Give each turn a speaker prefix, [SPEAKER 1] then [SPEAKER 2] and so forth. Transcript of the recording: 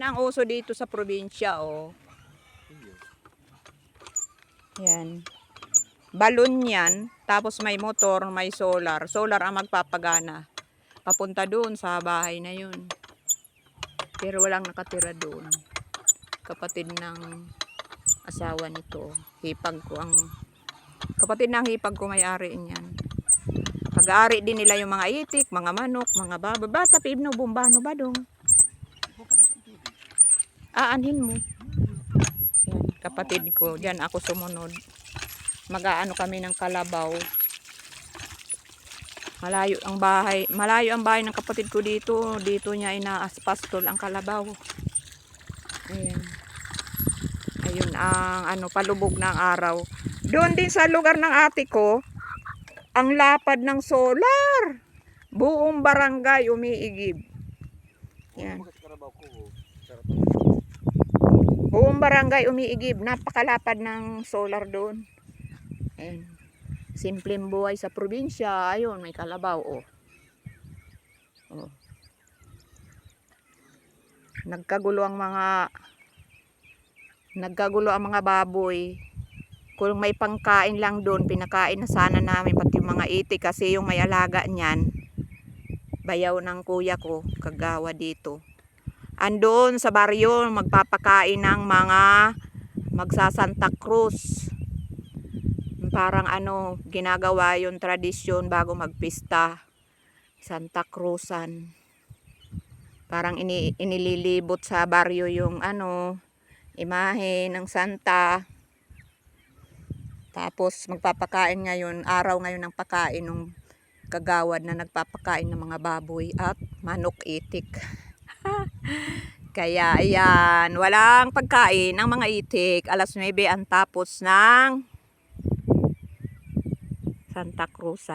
[SPEAKER 1] Yan ang uso dito sa probinsya, oh. Yan. Balon yan, tapos may motor, may solar. Solar ang magpapagana. Papunta doon sa bahay na yun. Pero walang nakatira doon. Kapatid ng asawa nito. Hipag ko ang... Kapatid ng hipag ko may-ari niyan. Pag-aari din nila yung mga itik, mga manok, mga baba. Bata pibno, bumbano ba dong? Aanhin mo. Yan, kapatid ko. Diyan ako sumunod. Mag-aano kami ng kalabaw. Malayo ang bahay. Malayo ang bahay ng kapatid ko dito. Dito niya inaaspastol ang kalabaw. Ayan. Ayun ang ano palubog ng araw. Doon din sa lugar ng ate ko, ang lapad ng solar. Buong barangay umiigib. Yan. Barangay umiigib. Napakalapad ng solar doon. Ayan. Simpleng buhay sa probinsya. Ayun, may kalabaw. Oh. Oh. Nagkagulo ang mga nagkagulo ang mga baboy. Kung may pangkain lang doon, pinakain na sana namin pati yung mga itik kasi yung may alaga niyan. Bayaw ng kuya ko, kagawa dito andoon sa baryo magpapakain ng mga magsa Santa Cruz. Parang ano, ginagawa yung tradisyon bago magpista. Santa Cruzan. Parang ini, inililibot sa baryo yung ano, imahe ng Santa. Tapos magpapakain ngayon, araw ngayon ng pakain ng kagawad na nagpapakain ng mga baboy at manok itik. Kaya ayan, walang pagkain ng mga itik. Alas 9 ang tapos ng Santa Cruz.